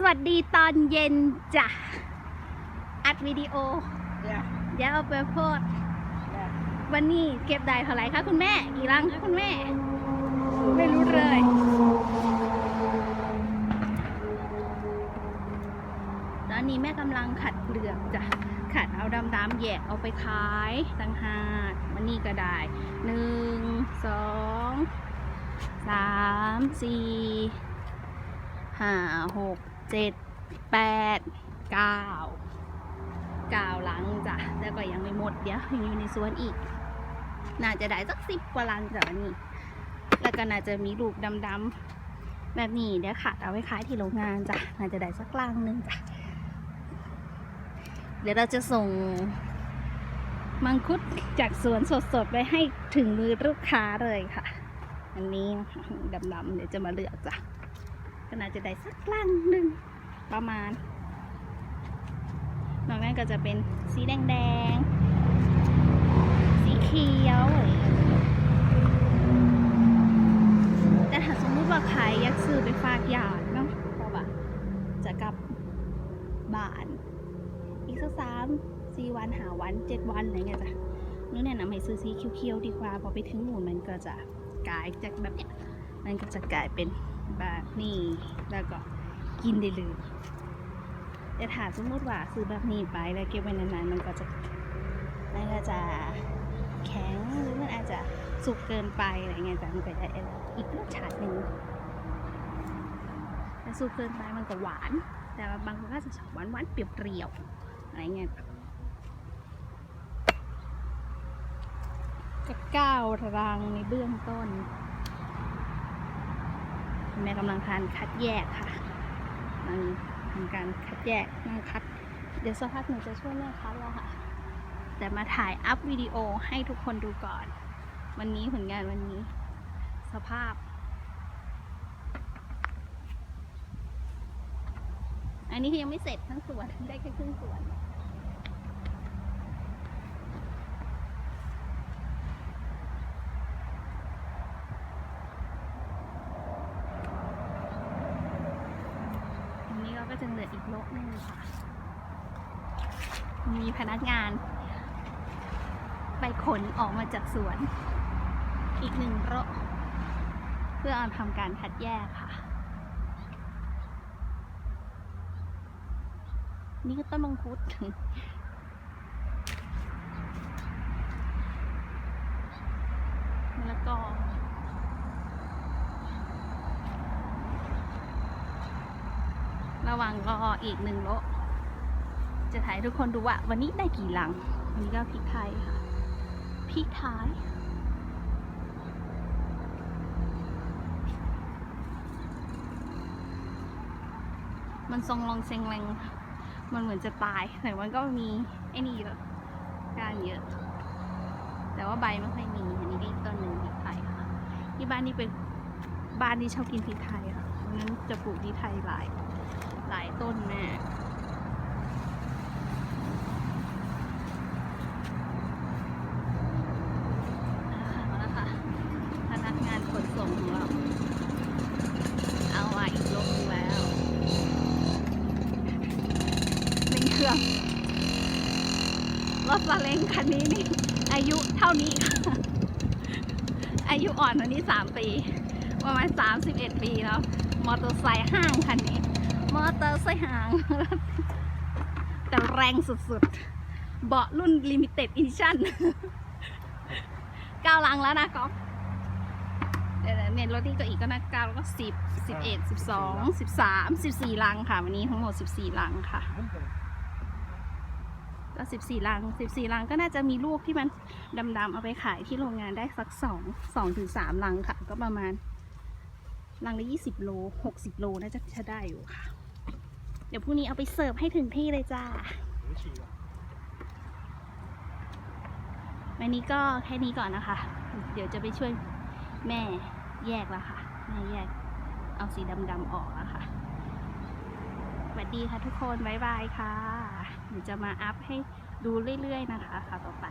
สวัสดีตอนเย็นจ้ะ อัดวิดีโอเนี่ยเดี๋ยวเอาไปโพสต์เนี่ยวันนี้เก็บได้เท่าไหร่คะคุณแม่ กี่รังคะคุณแม่ ไม่รู้เลย ตอนนี้แม่กำลังขัดเปลือกจ้ะ ขัดเอาดำๆแยกเอาไปขายต่างหากวันนี้ก็ได้หนึ่งสองสามสี่ห้าหก เจ็ดแปดเก้าเก้าหลังจ้ะแล้วก็ยังไม่หมดเดี๋ยวยังอยู่ในสวนอีก น่าจะได้สักสิบกว่าลังจ้ะวันนี้แล้วก็น่าจะมีลูกดำๆแบบนี้เดี๋ยวขัดเอาไว้ขายที่โรงงานจ้ะ น่าจะได้สักลังนึงจ้ะ เดี๋ยวเราจะส่งมังคุดจากสวนสดๆไปให้ถึงมือลูกค้าเลยค่ะ อันนี้ดำๆเดี๋ยวจะมาเลือกจ้ะ ก็น่าจะได้สักลังหนึ่งประมาณ นอกนั้นก็จะเป็นสีแดงๆสีเขียว แต่ถ้าสมมติว่าใครอยากซื้อไปฝากญาติเนาะเพราะว่าจะกลับบ้าน อีกสักสามสี่วันหาวันเจ็ดวันอะไรเงี้ยจ้ะนู้นแนะนำให้ซื้อสีเขียวๆดีกว่าพอไปถึงหนูนมันก็จะกลายจากแบบเนี้ยมันก็จะกลายเป็น แบบนี้แล้วก็กินได้เลยแต่ถ้าสมมติว่าซื้อแบบนี้ไปแล้วเก็บไว้นานๆมันก็จะมันก็จะแข็งหรือมันอาจจะสุกเกินไปอะไรเงี้ยจ้ะมันก็จะอีกรสชาติหนึ่งถ้าสุกเกินไปมันก็หวาน แต่บางคนก็จะชอบหวานหวานเปรี้ยวๆอะไรเงี้ยก็เก้ารังในเบื้องต้น แม่กำลังทานคัดแยกค่ะกำลังทำการคัดแยกนั่งคัด เดี๋ยวสักพักหนูจะช่วยแม่คัดแล้วค่ะ แต่มาถ่ายอัพวิดีโอให้ทุกคนดูก่อน วันนี้ผลงานวันนี้ สภาพ อันนี้คือยังไม่เสร็จทั้งสวนได้แค่ครึ่งสวน อันนี้เราก็ จะเหลืออีกโลนึงค่ะ มีพนักงาน ไปขนออกมาจากสวน อีกหนึ่งโรคเพื่อเอาทำการคัดแยกค่ะ นี่ก็ต้นมังคุดแล้วก็ ระหว่างรออีกหนึ่งโลจะถ่ายทุกคนดูว่า วันนี้ได้กี่ลัง วันนี้ก็พริกไทยค่ะพริกไทยมันทรงลองเซงแรง มันเหมือนจะตาย แต่มันก็มีไอ้นี่เยอะก้านเยอะ แต่ว่าใบไม่ค่อยมี อันนี้ได้ต้นหนึ่งพริกไทยค่ะ ที่บ้านนี่เป็นบ้านที่ชอบกินพริกไทยค่ะเพราะฉะนั้นจะปลูกพริกไทยหลาย ต้นแม่เอาละค่ะพนักงานขนส่งของเราเอามาอีกลงแล้วเร่งเครื่องรถซาเล้งคันนี้นี่ อายุเท่านี้ค่ะ อายุอ่อนกวันนี้สามปี ประมาณสามสิบเอ็ดปีแล้ว มอเตอร์ไซค์ห้างคันนี้ มอเตอร์ไซค์หาง แต่แรงสุดๆ เบาะรุ่น Limited Edition เก้าลังแล้วนะก๊อฟเดี๋ยวเนี่ยรถนี่ก็อีกก็นะเก้าแล้วก็สิบสิบเอ็ดสิบสองสิบสามสิบสี่ลังค่ะ วันนี้ทั้งหมดสิบสี่ลังค่ะ ก็สิบสี่ลังสิบสี่ลังก็น่าจะมีลูกที่มันดำๆเอาไปขายที่โรงงานได้สักสองสองถึงสามลังค่ะ ก็ประมาณลังละยี่สิบโลหกสิบโลน่าจะใช้ได้อยู่ค่ะ เดี๋ยวพรุ่งนี้เอาไปเสิร์ฟให้ถึงที่เลยจ้า วันนี้ก็แค่นี้ก่อนนะคะ เดี๋ยวจะไปช่วยแม่แยกแล้วค่ะ แม่แยก เอาสีดำๆออกแล้วค่ะสวัสดีค่ะทุกคน บ๊ายบายค่ะ เดี๋ยวจะมาอัพให้ดูเรื่อยๆนะคะค่ะต่อไป